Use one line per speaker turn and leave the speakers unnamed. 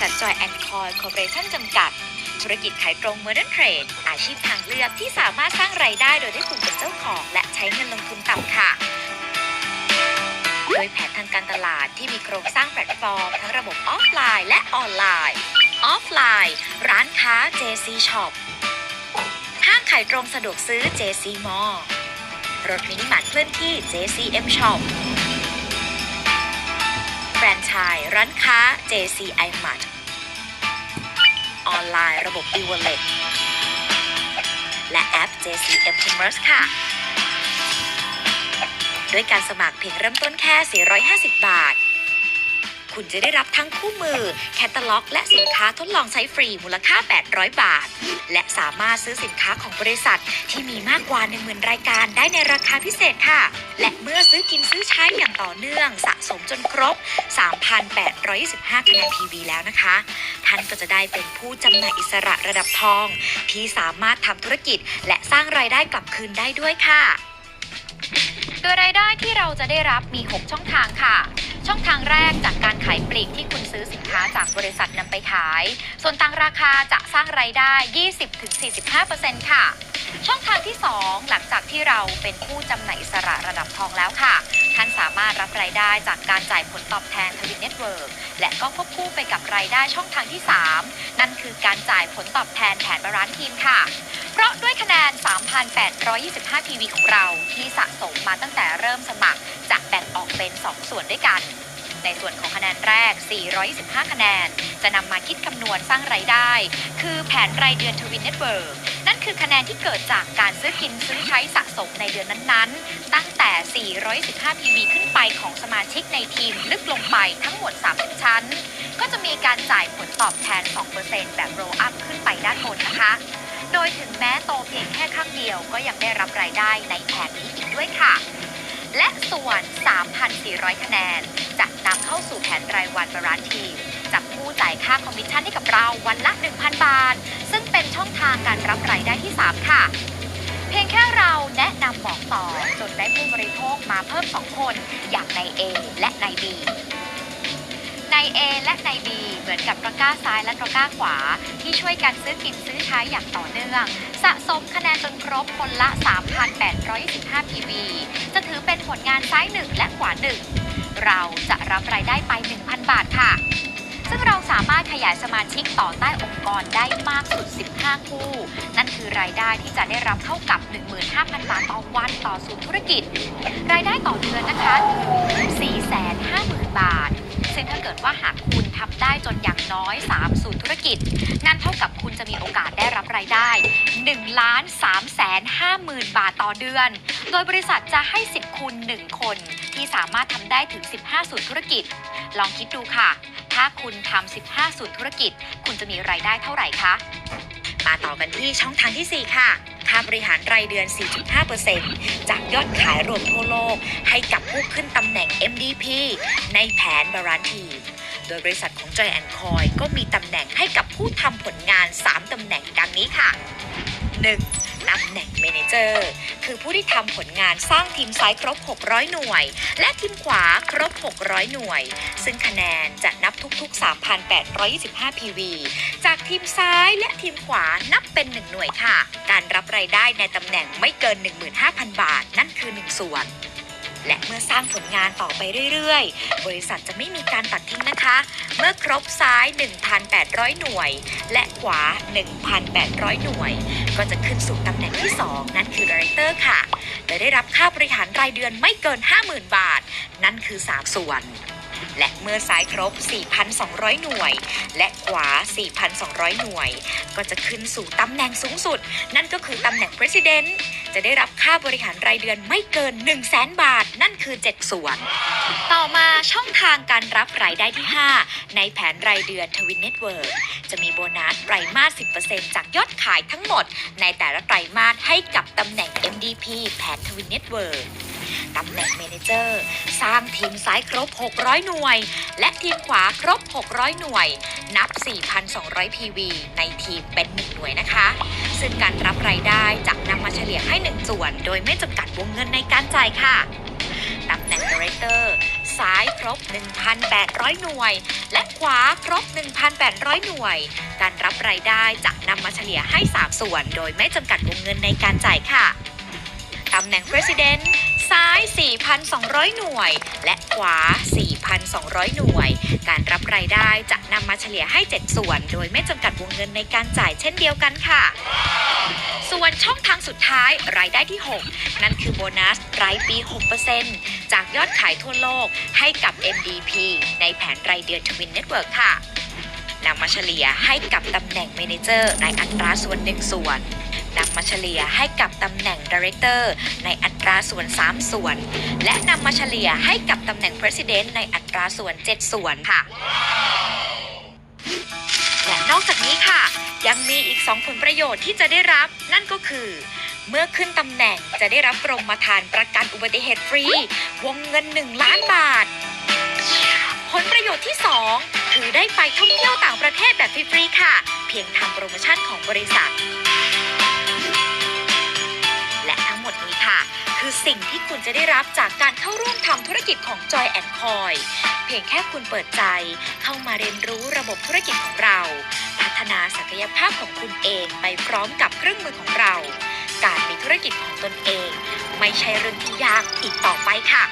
ษัทจอยแอนด์คอยคอร์ปอเรชั่นจำกัด ธุรกิจขายตรงเมอร์เดนเทรดอาชีพทางเลือกที่สามารถสร้างไรายได้โดยที่คุณเป็นเจ้าของ และใช้เงินลงทุนต่ำค่ะ โดยแผนทางการตลาดที่มีโครงสร้างแพลตฟอร์ม ทั้งระบบออฟไลน์และออนไลน์ออฟไลน์ร้านค้า JC Shop ห้างขายตรงสะดวกซื้อ JC Mall รถมินิมาร์ทเคลื่อนที่ JCM Shop รนไชส์ร้านค้า JC iMart ออนไลน์ระบบ e-wallet และแอป JCM Commerce ค่ะ ด้วยการสมัครเพียงเริ่มต้นแค่ 450 บาท คุณจะได้รับทั้งคู่มือ แคตตาล็อก และสินค้าทดลองใช้ฟรีมูลค่า 800 บาท และสามารถซื้อสินค้าของบริษัทที่มีมากกว่า 10,000 รายการได้ในราคาพิเศษค่ะ และเมื่อซื้อกินซื้อใช้อย่างต่อเนื่อง สะสมจนครบ 3,825คะแนน PV แล้วนะคะ ท่านก็จะได้เป็นผู้จำหน่ายอิสระระดับทอง ที่สามารถทำธุรกิจ และสร้างรายได้กลับคืนได้ด้วยค่ะโดยรายได้ที่เราจะได้รับมี 6 ช่องทางค่ะ ช่องทางแรกจากการขายปลีกที่คุณซื้อสินค้าจากบริษัทนำไปขาย ส่วนต่างราคาจะสร้างรายได้ 20-45%ค่ะ ช่องทางที่ 2 หลังจากที่เราเป็นผู้จำหน่ายอิสระระดับทองแล้วค่ะ ท่านสามารถรับรายได้จากการจ่ายผลตอบแทนทวินเน็ตเวิร์กและก็ควบคู่ไปกับรายได้ช่องทางที่ 3 นั่นคือการจ่ายผลตอบแทนแผนบาลานซ์ทีมค่ะ เพราะด้วยคะแนน 3,825 PV ของเราที่สะสมมาตั้งแต่เริ่มสมัครจะแบ่งออกเป็น 2 ส่วนด้วยกัน ในส่วนของคะแนนแรก 425 คะแนน จะนำมาคิดคำนวณสร้างไรายได้ คือแผนรายเดือนทวินเน็ตเวิร์กนั่นคือคะแนนที่เกิดจากการซื้อกินซื้อใช้สะสมในเดือนนั้นๆ ตั้งแต่ 415 PV ขึ้นไปของสมาชิกในทีมลึกลงไปทั้งหมด 30 ชั้น ก็จะมีการจ่ายผลตอบแทน 2%แบบ roll up ขึ้นไปด้านบนนะคะ โดยถึงแม้โตเพียงแค่ข้างเดียวก็ยังได้รับรายได้ในแผนนี้อีกด้วยค่ะ และส่วน 3,400 คะแนน จะนำเข้าสู่แผนรายวันบาลานทีมจับผู้จ่ายค่าคอมมิชชั่นให้กับเราวันละ 1,000 บาท ซึ่งเป็นช่องทางการรับรายได้ที่ 3 ค่ะ เพียงแค่เราแนะนำบอกต่อ จนได้ผู้บริโภคมาเพิ่ม 2 คน อย่างใน A และใน B ใน A และใน B เหมือนกับตะกร้าซ้ายและตะกร้าขวา ที่ช่วยกันซื้อกินซื้อใช้อย่างต่อเนื่อง สะสมคะแนนจนครบคนละ 3,825 PV จะ ผลงานซ้าย1และขวา1เราจะรับรายได้ไป 1,000 บาทค่ะ ซึ่งเราสามารถขยายสมาชิกต่อใต้องค์กรได้มากสุด 15 คู่ นั่นคือรายได้ที่จะได้รับเท่ากับ 15,000 บาทต่อวันต่อศูนย์ธุรกิจ รายได้ต่อเดือนนะคะ450,000 บาท ซึ่งถ้าเกิดว่าหากคุณทำได้จนอย่างน้อย 3 ศูนย์ธุรกิจ นั่นเท่ากับคุณจะมีโอกาสได้รับรายได้ 1ล้าน3แสน5หมื่นบาทต่อเดือน โดยบริษัทจะให้สิทธิ์คุณ 1 คน ที่สามารถทำได้ถึง 15ศูนย์ธุรกิจ ลองคิดดูค่ะ ถ้าคุณทำ 15ศูนย์ธุรกิจ คุณจะมีรายได้เท่าไหร่คะ มาต่อกันที่ช่องทางที่ 4 ค่ะ ค่าบริหารรายเดือน 4.5%จากยอดขายรวมทั่วโลก ให้กับผู้ขึ้นตำแหน่ง MDP ในแผนบาลานทีโดยบริษัทของ Joy and Coy ก็มีตำแหน่งให้กับผู้ทำผลงาน 3 ตำแหน่งดังนี้ค่ะ 1. ตำแหน่งเมนเจอร์คือผู้ที่ทำผลงานสร้างทีมซ้ายครบ 600 หน่วย และทีมขวาครบ 600 หน่วย ซึ่งคะแนนจะนับทุกๆ 3,825 PV จากทีมซ้ายและทีมขวานับเป็น 1 หน่วยค่ะ การรับรายได้ในตำแหน่งไม่เกิน 15,000 บาท นั่นคือ 1 ส่วน และเมื่อสร้างผลงานต่อไปเรื่อยๆ บริษัทจะไม่มีการตัดทิ้งนะคะ เมื่อครบซ้าย 1,800 หน่วย และขวา 1,800 หน่วย ก็จะขึ้นสู่ตำแหน่งที่ 2 นั่นคือดีเรคเตอร์ค่ะโดยได้รับค่าบริหารรายเดือนไม่เกิน 50,000 บาท นั่นคือ 3 ส่วน และเมื่อซ้ายครบ 4,200 หน่วย และขวา 4,200 หน่วย ก็จะขึ้นสู่ตำแหน่งสูงสุด นั่นก็คือตำแหน่ง President จะได้รับค่าบริหารรายเดือนไม่เกิน 1 0 0 0 0แบาท นั่นคือ 7 ส่วน ต่อมาช่องทางการรับรายได้ที่ 5 ในแผนรายเดือนทวินเน็ตเวิร์จะมีโบนัสไตรมาส 10%จากยอดขายทั้งหมด ในแต่ละไตรมาสให้กับตำแหน่ง MDP แผนทวินเน็ตเวิร์ ตำแหน่งเมนเจอร์ สร้างทีมซ้ายครบ 600 หน่วย และทีมขวาครบ 600 หน่วย นับ 4,200 PV ในทีมเป็น 1 หน่วยนะคะ ซึ่งการรับรายได้จะนำมาเฉลี่ยให้ 1 ส่วน โดยไม่จำกัดวงเงินในการจ่ายค่ะตำแหน่ง Director ซ้ายายครบ 1,800 หน่วย และขวาครบ 1,800 หน่วย การรับรายได้จะนำมาเฉลี่ยให้ 3 ส่วน โดยไม่จำกัดวงเงินในการจ่ายค่ะ ตำแหน่ง President ซ้าย 4,200 หน่วย และขวา 4,200 หน่วย การรับรายได้จะนำมาเฉลี่ยให้ 7 ส่วน โดยไม่จำกัดวงเงินในการจ่ายเช่นเดียวกันค่ะ ส่วนช่องทางสุดท้ายรายได้ที่ 6 นั่นคือโบนัสรายปี 6%จากยอดขายทั่วโลกให้กับ MDP ในแผนรายเดือน Twin Network ค่ะ นำมาเฉลี่ยให้กับตำแหน่ง Manager ในอัตราส่วน1ส่วนนำมาเฉลี่ยให้กับตำแหน่ง Director ในอัตราส่วน 3 ส่วน และนำมาเฉลี่ยให้กับตำแหน่ง President ในอัตราส่วน 7 ส่วนค่ะ และนอกจากนี้ค่ะ ยังมีอีก 2 ผลประโยชน์ที่จะได้รับนั่นก็คือเมื่อขึ้นตำแหน่งจะได้รับกรมธรรม์ประกันอุบัติเหตุฟรี วงเงิน 1 ล้านบาท ผลประโยชน์ที่ 2 คือได้ไปท่องเที่ยวต่างประเทศแบบฟรีๆค่ะ เพียงทำโปรโมชั่นของบริษัท และทั้งหมดนี้ค่ะ คือสิ่งที่คุณจะได้รับจากการเข้าร่วมทำธุรกิจของ Joy and Coy เพียงแค่คุณเปิดใจเข้ามาเรียนรู้ระบบธุรกิจของเรา พัฒนาศักยภาพของคุณเองไปพร้อมกับเครื่องมือของเรา การมีธุรกิจของตนเอง ไม่ใช่เรื่องที่ยากอีกต่อไปค่ะ